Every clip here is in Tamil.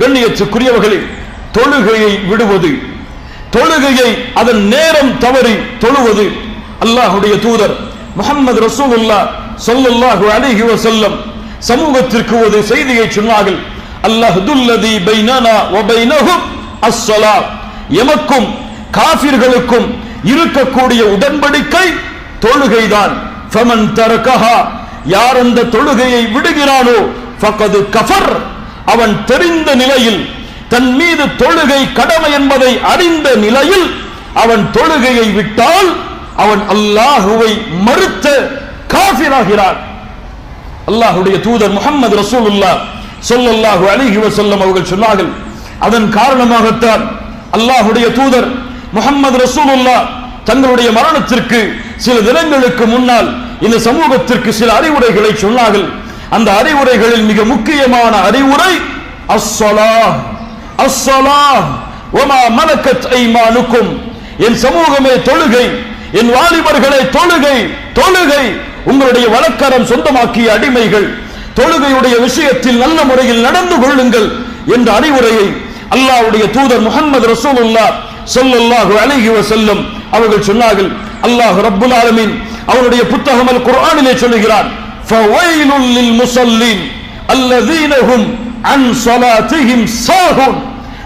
கண்ணியத்துக்குரியவர்களே தொழுகையை விடுவது தொழுகையை அதன் நேரம் தவறி தொழுவது. அல்லாஹுடைய தூதர் முகமது ரசூலுல்லா சொல்லல்லாஹு அலிஹி வசல்லம் சமூகத்திற்கு ஒரு செய்தியை சொன்னார்கள். அல்லாஹுல்லதி பைனனா வ பைனஹும் அஸ்ஸலா. எமக்கும் காஃபிர்களுக்கும் இருக்கக்கூடிய உடன்படிக்கை தொழுகைதான். ஃபமன் தரகஹா. யார் அந்த தொழுகையை விடுகிறானோ ஃபகது கஃபர். அவன் தெரிந்த நிலையில் தன் மீது தொழுகை கடமை என்பதை அறிந்த நிலையில் அவன் தொழுகையை விட்டால் அவன் அல்லாஹுவை மறுத்த காஃபிராகிறான். அல்லாஹுடைய தூதர் முகமது ரசூலுல்லா சொல்லல்லாஹு அலைஹி வசல்லம் அவர்கள் சொன்னார்கள் அதன் காரணமாகத்தான் அல்லாஹுடைய தூதர் முகமது ரசூலுல்லா தங்களுடைய மரணத்திற்கு சில தினங்களுக்கு முன்னால் இந்த சமூகத்திற்கு சில அறிவுரைகளை சொன்னார்கள். அந்த அறிவுரைகளில் மிக முக்கியமான அறிவுரை அஸ்ஸலா அஸ்ஸலா ஒமா மலக்கத் ஐமானுக்கும். என் சமூகமே தொழுகை என் வாலிபர்களே தொழுகை தொழுகை. உங்களுடைய வழக்கரம் சொந்தமாக்கிய அடிமைகள் தொழுகையுடைய விஷயத்தில் நல்ல முறையில் நடந்து கொள்ளுங்கள் என்ற அறிவுரையை அல்லாவுடைய தூதர் முகமது ரசூலுல்லா ஸல்லல்லாஹு அலைஹி செல்லும் அவர்கள் சொன்னார்கள். அல்லாஹ் ரப்புல் ஆலமின் அவருடைய புத்தகம் அல் குர்ஆனிலே சொல்லுகிறான் ஃபவைலுல் லில் முஸல்லின் அல்லதீன அன் ஸலாத்திஹிம் சாஹுன்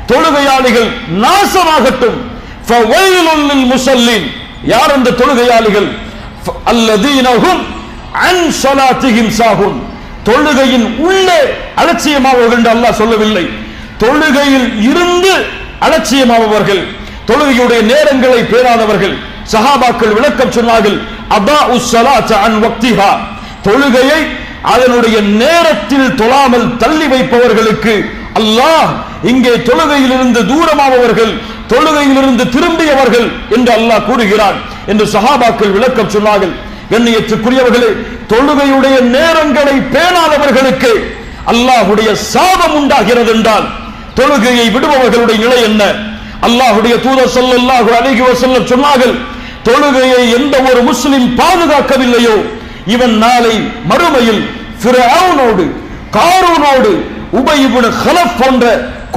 தொழுகையாளிகள் நாசமாகட்டும். ஃபவைலுல் லில் முஸல்லின் யார் அந்த தொழுகையாளிகள்? ஃப- அன் ஸலாத்திஹிம் சாஹுன் தொழுகையின் உள்ளே அலட்சியமாவர்கள் என்று அல்லாஹ் சொல்லவில்லை. தொழுகையில் இருந்து அலட்சியமாவர்கள் தொழுகையுடைய நேரங்களை பேராதவர்கள் சஹாபாக்கள் விளக்கம் சொன்னார்கள் அதா உஸ்ஸலாத்த அன் வக்திஹா. தொழுகையை அதனுடைய நேரத்தில் தொழாமல் தள்ளி வைப்பவர்களுக்கு அல்லாஹ் இங்கே தொழுகையிலிருந்து தூரமாவவர்கள் தொழுகையிலிருந்து திரும்பியவர்கள் என்று அல்லாஹ் கூறுகிறான் என்று சஹாபாக்கள் விளக்கம் சொன்னார்கள். கண்ணியத்துக்குரியவர்களே தொழுகையுடைய நேரங்களை பேணாதவர்களுக்கு அல்லாஹுடைய சாபம் உண்டாகிறது என்றால் தொழுகையை விடுபவர்களுடைய நிலை என்ன? அல்லாஹுடைய தூதர் ஸல்லல்லாஹு அலைஹி வஸல்லம் சொன்னார்கள் தொழுகையை எந்த ஒரு முஸ்லிம் பாதுகாக்கவில்லையோ இவன் நாளை மறுமையில் ஃபிரௌனோடு காரூனோடு உபயிபுன ஹலப் போன்ற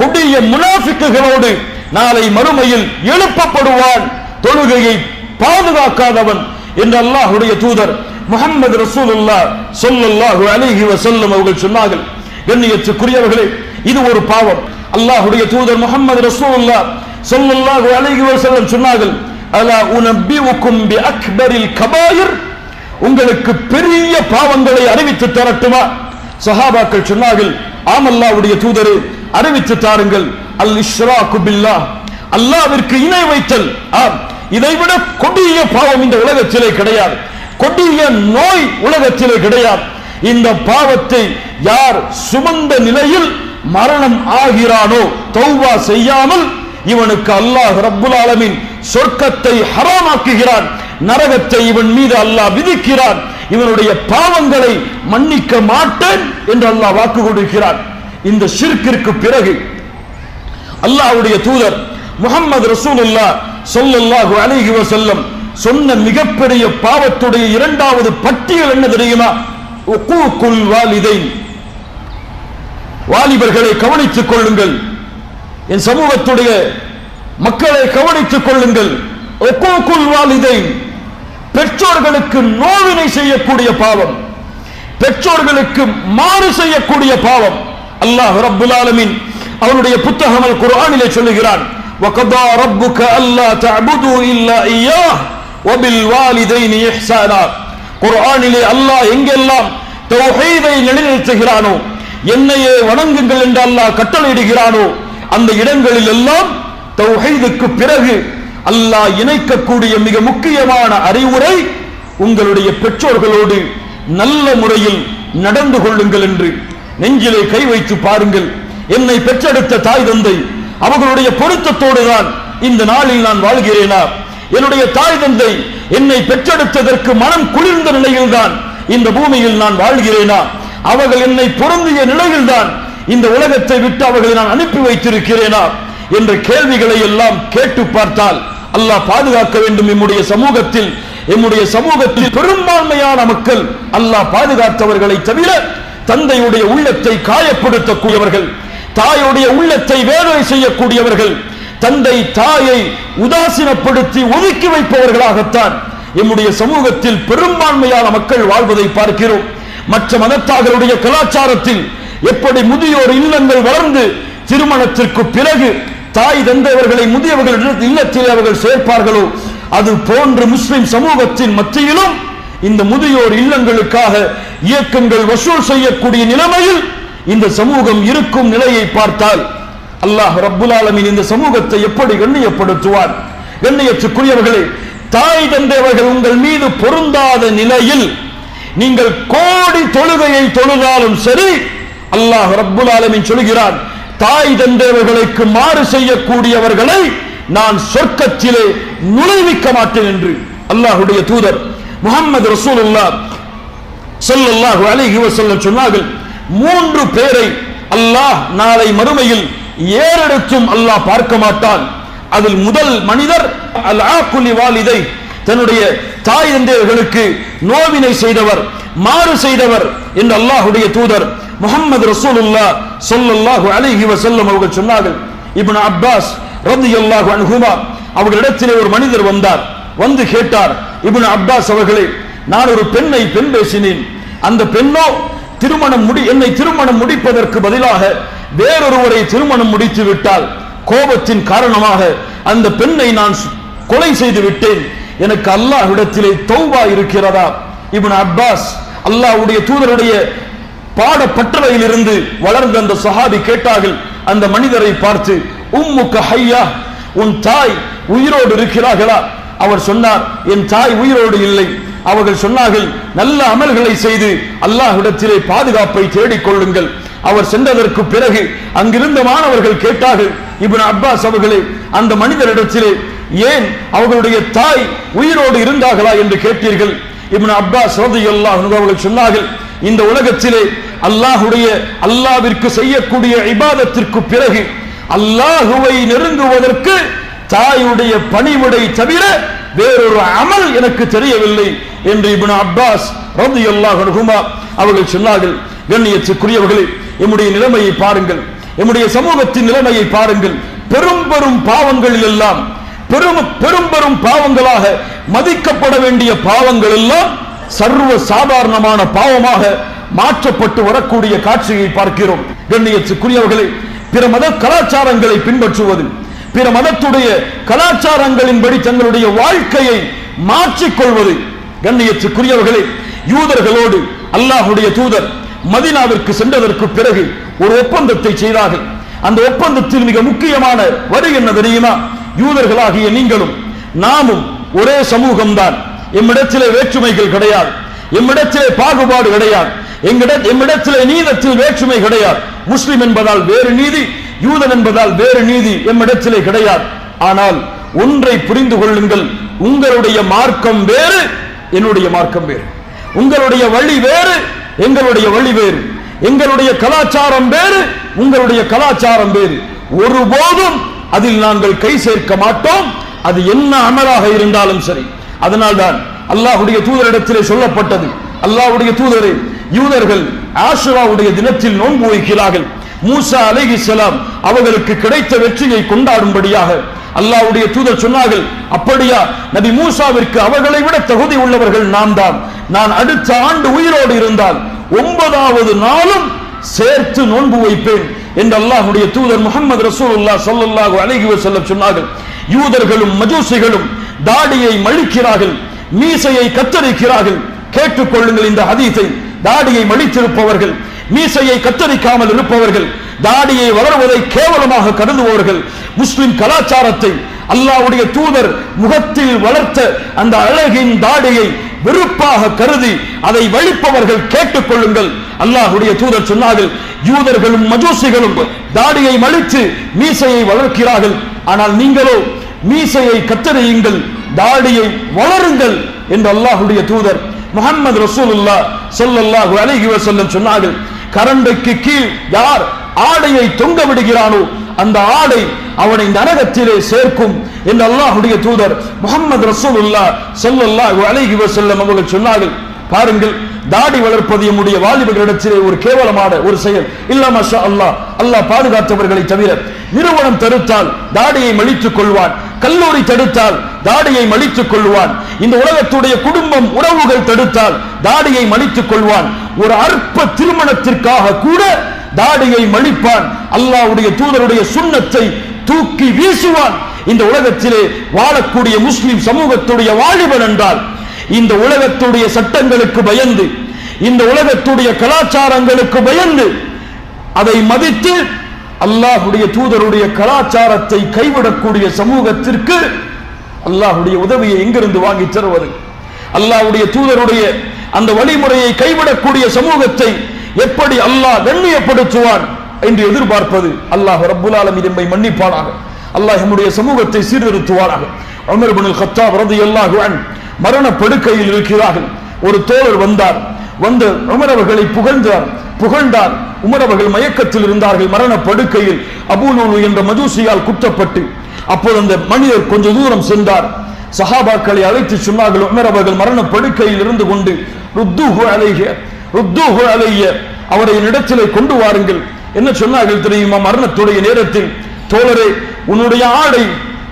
கொடிய முனாஃபிக்குகளோடு நாளை மறுமையில் எழுப்பப்படுவான் தொழுகையை பாதுகாக்காதவன் என்று அல்லாஹுடைய தூதர் முகமது ரசூலுல்லா சொல்லுல்லாஹு அலிஹி வசல்லம் அவர்கள் சொன்னார்கள். கண்ணியத்துக்குரியவர்களே இது ஒரு பாவம். அல்லாஹுடைய தூதர் முகமது ரசூலுல்லா சொல்லுல்லாஹு அலிஹி வசல்லம் சொன்னார்கள் அலா உனபிஉக்கும் பி அக்பரில் கபாயிர்? உங்களுக்கு பெரிய பாவங்களை அறிவித்து தரட்டுமா? சஹாபாக்கள் சொன்னார்கள் ஆமல்லாவுடைய தூதரு அறிவித்து தாருங்கள். அல் இஸ்ரா குபில்லா அல்லாவிற்கு இணை வைத்தல். ஆம் இதைவிட கொடிய பாவம் இந்த உலகத்திலே கிடையாது. கொடிய நோய் உலகத்திலே கிடையாது. இந்த பாவத்தை யார் சுமந்த நிலையில் மரணம் ஆகிறானோ தௌவா செய்யாமல் இவனுக்கு அல்லாஹ் ரப்புல் ஆலமின் சொர்க்கத்தை ஹராமாக்குகிறான். நரகத்தை இவன் மீது அல்லாஹ் விதிக்கிறான். இவனுடைய பாவங்களை மன்னிக்க மாட்டேன் என்று அல்லாஹ் வாக்கு கொடுக்கிறான். இந்த ஷிர்கிற்கு பிறகு அல்லாஹ்வுடைய தூதர் முகமது ரசூலுல்லா சொல்லல்லாஹு அலைஹி வஸல்லம் சொன்ன மிகப்பெரிய பாவத்துடைய இரண்டாவது பட்டியல் என்ன தெரியுமா? உக்கூக்குல் வாலிதைன். வாலிபர்களை கவனித்துக் கொள்ளுங்கள். என் சமூகத்துடைய மக்களை கவனித்துக் கொள்ளுங்கள். ஒக்கூக்குல் வாலிதைன். பெற்றோர்களுக்கு நோவினை செய்யக்கூடிய பாவம் பெற்றோர்களுக்கு மாறு செய்யக்கூடிய பாவம் அல்லாஹ் ரப்புல் ஆலமீன் அவனுடைய புத்தகம் அல் குர்ஆனிலே சொல்லுகிறான் وَقَضَى رَبُّكَ أَلَّا تَعْبُدُوا إِلَّا إِيَّاهُ وَبِالْوَالِدَيْنِ إِحْسَانًا குர்ஆனிலே அல்லாஹ் எங்கெல்லாம் தௌஹீதை நிலைநிறுத்துகிறானோ என்னையே வணங்குங்கள் என்று அல்லாஹ் கட்டளையிடுகிறானோ அந்த இடங்களில் எல்லாம் தௌஹீதுக்கு பிறகு அல்லாஹ் இணைக்கக்கூடிய மிக முக்கியமான அறிவுரை உங்களுடைய பெற்றோர்களோடு நல்ல முறையில் நடந்து கொள்ளுங்கள் என்று நெஞ்சிலே கை வைத்து பாருங்கள். என்னை பெற்றெடுத்த தாய் தந்தை அவர்களுடைய பொருத்தத்தோடு தான் இந்த நாளில் நான் வாழ்கிறேனா? என்னுடைய தாய் தந்தை என்னை பெற்றெடுத்ததற்கு மனம் குளிர்ந்த நிலையில்தான் இந்த பூமியில் நான் வாழ்கிறேனா? அவர்கள் என்னை பொருந்திய நிலையில்தான் இந்த உலகத்தை விட்டு அவர்களை நான் அனுப்பி வைத்திருக்கிறேனா? என்ற கேள்விகளை எல்லாம் கேட்டு பார்த்தால் அல்லாஹ் பாதுகாக்க வேண்டும் நம்முடைய சமூகத்தில். எம்முடைய சமூகத்தில் பெரும்பான்மையான மக்கள் அல்லாஹ் பாதுகாத்தவர்களை தவிர தந்தையுடைய உள்ளத்தை காயப்படுத்தக்கூடியவர்கள் தாயுடைய உள்ளத்தை வேதனை செய்யக்கூடியவர்கள் தந்தை தாயை உதாசீனப்படுத்தி ஒதுக்கி வைப்பவர்களாகத்தான் எம்முடைய சமூகத்தில் பெரும்பான்மையான மக்கள் வாழ்வதை பார்க்கிறோம். மற்ற மதத்தார்களுடைய கலாச்சாரத்தில் எப்படி முதியோர் இல்லங்கள் வளர்ந்து திருமணத்திற்கு பிறகு தாய் தந்தையவர்களை முதியவர்கள் இல்லத்தில் அவர்கள் சேர்ப்பார்களோ? அது போன்று முஸ்லிம் சமூகத்தின் மத்தியிலும் இந்த முதியோர் இல்லங்களுக்காக இயக்கங்கள் வசூல் செய்யக்கூடிய நிலைமையில் இந்த சமூகம் இருக்கும் நிலையை பார்த்தால் அல்லாஹ் ரப்புல் ஆலமின் இந்த சமூகத்தை எப்படி கண்ணியப்படுத்துவார்? கண்ணியத்துக்குரியவர்களே தாய் தந்தையவர்கள் உங்கள் மீது பொருந்தாத நிலையில் நீங்கள் கோடி தொழுகையை தொழுதாலும் சரி அல்லாஹ் ரப்புல் ஆலமின் சொல்கிறான் தாய் தந்தையவர்களுக்கு மாறு செய்யக்கூடியவர்களை நான் சொர்க்கத்திலே நுழைவிக்க மாட்டேன் என்று அல்லாஹுடைய தூதர் முகமது ரசூலுல்லாஹ் ஸல்லல்லாஹு அலைஹி வஸல்லம் சொன்னார்கள். மூன்று பேரை அல்லாஹ் நாளை மறுமையில் ஏறெடுத்தும் அல்லாஹ் பார்க்க மாட்டான். அதில் முதல் மனிதர் அல் ஆக்குலி வாலிதை தன்னுடைய தாய் தந்தையர்களுக்கு நோவினை செய்தவர் மாறு செய்தவர் என்று அல்லாஹுடைய தூதர் முகமது ரசூலுல்லாஹ் சொல்லல்லாஹு அலைஹி வசல்லம் அவர்கள் சொன்னார்கள் இப்னு அப்பாஸ் ரலியல்லாஹு அன்ஹுமா அவர்களிடத்திலே ஒரு மனிதர் வந்தார் வந்து கேட்டார் இப்னு அப்பாஸ் அவர்களே நான் ஒரு பெண்ணை பெண் பேசினேன். அந்த பெண்ணோ திருமணம் முடி என்னை திருமணம் முடிப்பதற்கு பதிலாக வேறொருவரை திருமணம் முடித்து விட்டால் கோபத்தின் காரணமாக அந்த பெண்ணை நான் கொலை செய்து விட்டேன். எனக்கு அல்லாஹ்விடத்திலே தௌபா இருக்கிறதா? இப்னு அப்பாஸ் அல்லாஹ்வுடைய தூதருடைய பாடப்பட்டவையிலிருந்து வளர்ந்த அந்த சஹாபி கேட்டார்கள் அந்த மனிதரை பார்த்து உம்முக்க ஹையா உன் தாய் உயிரோடு இருக்கிறார்களா? அவர் சொன்னார் என் தாய் உயிரோடு இல்லை. அவர்கள் சொன்னார்கள் நல்ல அமல்களை செய்து அல்லாஹ்விடத்திலே பாதுகாப்பை தேடிக் கொள்ளுங்கள் அவர் சென்றதற்கு பிறகு அங்கிருந்த மாணவர்கள் கேட்டார்கள் இப்னு அப்பாஸ் அவர்களே அந்த மனிதரிடத்திலே ஏன் அவர்களுடைய தாய் உயிரோடு இருந்தார்களா? என்று கேட்டீர்கள். இப்னு அப்பாஸ் அவர்கள் சொன்னார்கள் இந்த உலகத்திலே அல்லாஹுடைய அல்லாவிற்கு செய்யக்கூடிய இபாதத்திற்கு பிறகு அல்லாஹுவை நெருங்குவதற்கு தாயுடைய பணிவிடை தவிர வேறொரு அமல் எனக்கு தெரியவில்லை என்று இபின் அப்பாஸ் ரந்து அன்ஹுமா அவர்கள் சொன்னார்கள். கண்ணியத்துக்குரியவர்களே எம்முடைய நிலைமையை பாருங்கள். எம்முடைய சமூகத்தின் நிலைமையை பாருங்கள். பெரும் பெரும் பாவங்களில் எல்லாம் பெரும் பெரும் பெரும் பாவங்களாக மதிக்கப்பட வேண்டிய பாவங்கள் எல்லாம் சர்வ சாதாரணமான பாவமாக மாற்றப்பட்டு வரக்கூடிய காட்சியை பார்க்கிறோம். கண்ணியத்துக்குரியவர்களை பிற மத கலாச்சாரங்களை பின்பற்றுவது பிற மதத்துடைய கலாச்சாரங்களின்படி தங்களுடைய வாழ்க்கையை மாற்றிக்கொள்வது. கண்ணியத்துக்குரியவர்களே யூதர்களோடு அல்லாஹுடைய தூதர் மதினாவிற்கு சென்றதற்கு பிறகு ஒரு ஒப்பந்தத்தை செய்தார்கள். அந்த ஒப்பந்தத்தில் மிக முக்கியமான வரி என்ன தெரியுமா? யூதர்களாகிய நீங்களும் நாமும் ஒரே சமூகம்தான். எம்மிடத்திலே வேற்றுமைகள் கிடையாது. எம்மிடத்திலே பாகுபாடு கிடையாது. எங்கிட எம்மிடத்திலே நீதத்தில் வேற்றுமை கிடையாது. முஸ்லிம் என்பதால் வேறு நீதி யூதன் என்பதால் வேறு நீதி எம்மிடத்திலே கிடையாது. ஆனால் ஒன்றை புரிந்து கொள்ளுங்கள் உங்களுடைய மார்க்கம் வேறு என்னுடைய மார்க்கம் வேறு. உங்களுடைய வழி வேறு எங்களுடைய வழி வேறு. எங்களுடைய கலாச்சாரம் வேறு உங்களுடைய கலாச்சாரம் வேறு. ஒருபோதும் அதில் நாங்கள் கை சேர்க்க மாட்டோம். அது என்ன அமலாக இருந்தாலும் சரி. அதனால்தான் அல்லாஹுடைய தூதரிடத்திலே சொல்லப்பட்டது. அல்லாஹ்வுடைய தூதரே யூதர்கள் ஆசுராவுடைய தினத்தில் நோன்பு வைக்கிறார்கள். மூசா அலைஹிஸ்ஸலாம் அவர்களுக்கு கிடைத்த வெற்றியை கொண்டாடும்படியாக அல்லாவுடைய தூதர் சொன்னார்கள் அப்படியா நபி மூசாவிற்கு அவர்களை விட தகுதி உள்ளவர்கள் நாம் தான். நான் அடுத்த ஆண்டு உயிரோடு இருந்தால் ஒன்பதாவது நாளும் சேர்த்து நோன்பு வைப்பேன். என்று அல்லாஹ்வுடைய தூதர் முகமது ரசூலுல்லா ஸல்லல்லாஹு அலைஹி வஸல்லம் சொன்னார்கள். யூதர்களும் மஜூசிகளும் தாடியை மழிக்கிறார்கள். மீசையை கத்தரிக்கிறார்கள். கேட்டுக்கொள்ளுங்கள் இந்த ஹதீஸை. தாடியை மடித்திருப்பவர்கள் மீசையை கத்தரிக்காமல் இருப்பவர்கள் தாடியை வளர்வதை கேவலமாக கருதுபவர்கள் முஸ்லிம் கலாச்சாரத்தை அல்லாவுடைய தூதர் முகத்தில் வளர்த்த அந்த அழகின் தாடியை வெறுப்பாக கருதி அதை வழிப்பவர்கள் கேட்டுக்கொள்ளுங்கள். அல்லாஹுடைய தூதர் சொன்னார்கள் யூதர்களும் மஜூசிகளும் தாடியை மலித்து மீசையை வளர்க்கிறார்கள். ஆனால் நீங்களோ மீசையை கத்தறியுங்கள் தாடியை வளருங்கள் என்று அல்லாஹுடைய தூதர் முகமது ரசூலுல்லா சொல்லல்லாஹு அலைஹி வஸல்லம் சொன்னார்கள். கரண்டைக்கு கீழ் யார் ஆடையை தொங்க விடுகிறானோ அந்த ஆடை அவனை நரகத்திலே சேர்க்கும் என்று அல்லாஹுடைய தூதர் முகமது ரசூலுல்லா சொல்லல்லாஹு அலைஹி வஸல்லம் அவர்கள் சொன்னார்கள். பாருங்கள் தாடி வளர்ப்பது நம்முடைய வாலிபர்களிடத்திலே ஒரு கேவலமான ஒரு செயல். இல்ல மஷா அல்லாஹ் அல்லாஹ் பாதுகாத்தவர்களை தவிர நிறுவனம் தடுத்தால் தாடியை மலித்துக் கொள்வான் கல்லூரி தடுத்தால் தாடியை மலித்துக் கொள்வான் இந்த உலகத்துடைய குடும்பம் உறவுகள் தடுத்தால் தாடியை மலித்துக் கொள்வான் ஒரு அற்ப திருமணத்திற்காக கூட தாடியை மலிப்பான் அல்லாஹ்வுடைய தூதருடைய சுண்ணத்தை தூக்கி வீசுவான். இந்த உலகத்திலே வாழக்கூடிய முஸ்லிம் சமூகத்துடைய வாலிபன் என்றால் இந்த உலகத்துடைய சட்டங்களுக்கு பயந்து இந்த உலகத்துடைய கலாச்சாரங்களுக்கு பயந்து அதை மதித்து அல்லாஹுடைய தூதருடைய கலாச்சாரத்தை கைவிடக்கூடிய சமூகத்திற்கு அல்லாஹுடைய உதவியை எங்கிருந்து வாங்கி தருவது? அல்லாஹுடைய தூதருடைய அந்த வழிமுறையை கைவிடக்கூடிய சமூகத்தை எப்படி அல்லாஹ் கண்ணியப்படுத்துவான் என்று எதிர்பார்ப்பது அல்லாஹ் ரப்புல் ஆலமீன் நம்மை மன்னிப்பானாக. அல்லாஹ் நம்முடைய சமூகத்தை சீர்திருத்துவானாக. உமர் இப்னுல் கத்தாப் ரலியல்லாஹு மரண படுக்கையில் இருக்கிறார்கள். ஒரு தோழர் வந்தார். வந்து உமரவர்களை புகழ்ந்தார். புகழ்ந்தார். உமரவர்கள் மயக்கத்தில் இருந்தார்கள். மரண படுக்கையில் அபூலூலு என்ற மஜூசியால் குற்றப்பட்டு அப்போது அந்த மனிதர் கொஞ்ச தூரம் சென்றார். சஹாபாக்களை அழைத்து சொன்னார்கள் உமர் அவர்கள் மரண படுக்கையில் இருந்து கொண்டு ருத்துஹு அலைய ருத்துஹு அலைய அவரை இடத்திலே கொண்டு வாருங்கள். என்ன சொன்னார்கள் தெரியுமா? மரணத்துடைய நேரத்தில் தோழரே உன்னுடைய ஆடை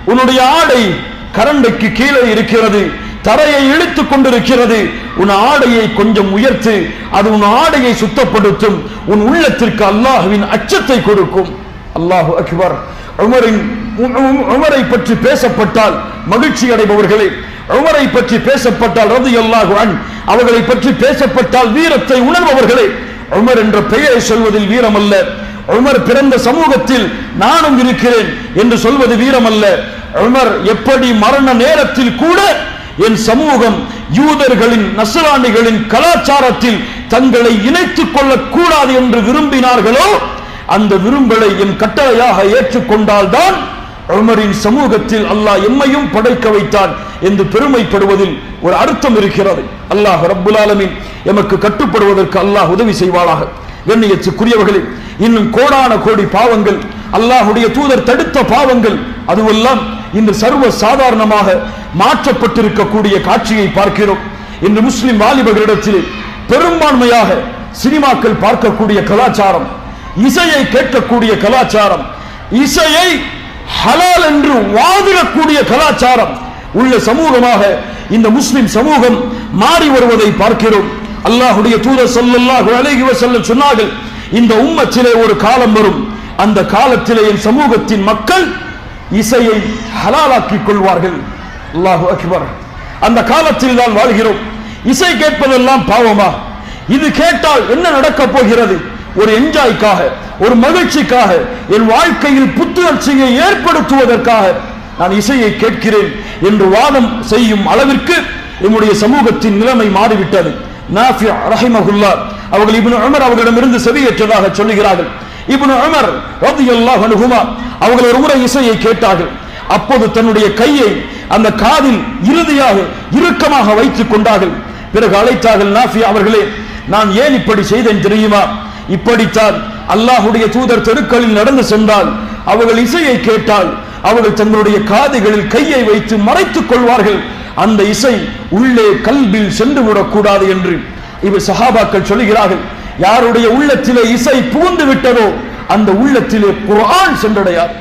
உன்னுடைய ஆடை கரண்டைக்கு கீழே இருக்கிறது. தரையை இழுத்துக் கொண்டிருக்கிறது. உன் ஆடையை கொஞ்சம் உயர்த்து அது உன் ஆடையை சுத்தப்படுத்தும். உன் உள்ளத்திற்கு அல்லாஹுவின் அச்சத்தை கொடுக்கும். அல்லாஹு அக்பர். உமரின் உமரை பற்றி பேசப்பட்டால் மகிழ்ச்சி அடைபவர்களே. உமரை பற்றி பேசப்பட்டால் ரது அல்லாஹு அவர்களை பற்றி பேசப்பட்டால் வீரத்தை உணர்பவர்களே. உமர் என்ற பெயரை சொல்வதில் வீரம் அல்ல உமர் பிறந்த சமூகத்தில் நானும் இருக்கிறேன் என்று சொல்வது வீரம் அல்ல உமர் எப்படி மரண நேரத்தில் கூட என் சமூகம் யூதர்களின் நசராணிகளின் கலாச்சாரத்தில் தங்களை இணைத்துக் கொள்ளக் கூடாது என்று விரும்பினார்களோ அந்த விரும்பலை என் கட்டளையாக ஏற்றுக்கொண்டால்தான் உமரின் சமூகத்தில் அல்லாஹ் எம்மையும் படைக்க வைத்தான் என்று பெருமைப்படுவதில் ஒரு அர்த்தம் இருக்கிறது. அல்லாஹ் ரப்புலாலமின் எமக்கு கட்டுப்படுவதற்கு அல்லாஹ் உதவி செய்வாளாக கண்ணியத்துக்குரியவர்களே இன்னும் கோடான கோடி பாவங்கள் அல்லாஹுடைய தூதர் தடுத்த பாவங்கள் அதுவெல்லாம் இன்று சர்வ சாதாரணமாக மாற்றப்பட்டிருக்கக்கூடிய காட்சியை பார்க்கிறோம். இன்று முஸ்லிம் வாலிபர்களிடத்தில் பெரும்பான்மையாக சினிமாக்கள் பார்க்கக்கூடிய கலாச்சாரம் இசையை கேட்கக்கூடிய கலாச்சாரம் இசையை ஹலால் என்று வாதிடக்கூடிய கலாச்சாரம் உள்ள சமூகமாக இந்த முஸ்லிம் சமூகம் மாறி வருவதை பார்க்கிறோம். அல்லாஹுடைய தூதர் ஸல்லல்லாஹு அழகிவ செல்ல சொன்னார்கள் இந்த உம்மத்திலே ஒரு காலம் வரும். அந்த காலத்திலே என் சமூகத்தின் மக்கள் இசையை ஹலாலாக்கிக் கொள்வார்கள். அல்லாஹு அக்பர். அந்த காலத்தில் தான் வாழ்கிறோம். இசை கேட்பதெல்லாம் பாவமா? இது கேட்டால் என்ன நடக்கப் போகிறது? ஒரு என்ஜாய்க்காக ஒரு மகிழ்ச்சிக்காக என் வாழ்க்கையில் புத்துணர்ச்சியை ஏற்படுத்துவதற்காக நான் இசையை கேட்கிறேன் என்று வாதம் செய்யும் அளவிற்கு என்னுடைய சமூகத்தின் நிலைமை மாறிவிட்டது. நாஃபியா ரஹிமகுல்லா அவர்கள் இப்னு உமர் அவர்களிடமிருந்து செவியேற்றதாக சொல்லுகிறார்கள். இப்னு உமர் ரலியல்லாஹு அன்ஹுமா அவர்கள் ஒரு முறை இசையை கேட்டார்கள். அப்போது தன்னுடைய கையை அந்த காதில் இறுதியாக இறுக்கமாக வைத்துக் கொண்டார்கள். பிறகு அழைத்தார்கள் நாஃபி அவர்களே நான் ஏன் இப்படி செய்தேன் தெரியுமா? இப்படித்தான் அல்லாஹுடைய தூதர் தெருக்களில் நடந்து சென்றால் அவர்கள் இசையை கேட்டால் அவர்கள் தங்களுடைய காதுகளில் கையை வைத்து மறைத்துக் கொள்வார்கள். அந்த இசை உள்ளே கல்பில் சென்று விடக்கூடாது என்று இவர் சஹாபாக்கள் சொல்லுகிறார்கள். யாருடைய உள்ளத்திலே இசை புகுந்து விட்டதோ அந்த உள்ளத்திலே குரான் சென்றடையார்.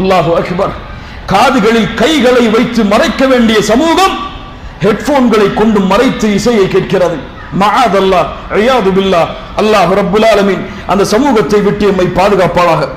அல்லாஹு அக்பர். காதுகளில் கைகளை வைத்து மறைக்க வேண்டிய சமூகம் ஹெட்போன்களை கொண்டு மறைத்து இசையை கேட்கிறது. மஆதல்லாஹ் ஐயாது பில்லா அல்லாஹ் ரபுல் அந்த சமூகத்தை விட்டு எம்மை பாதுகாப்பாளாக.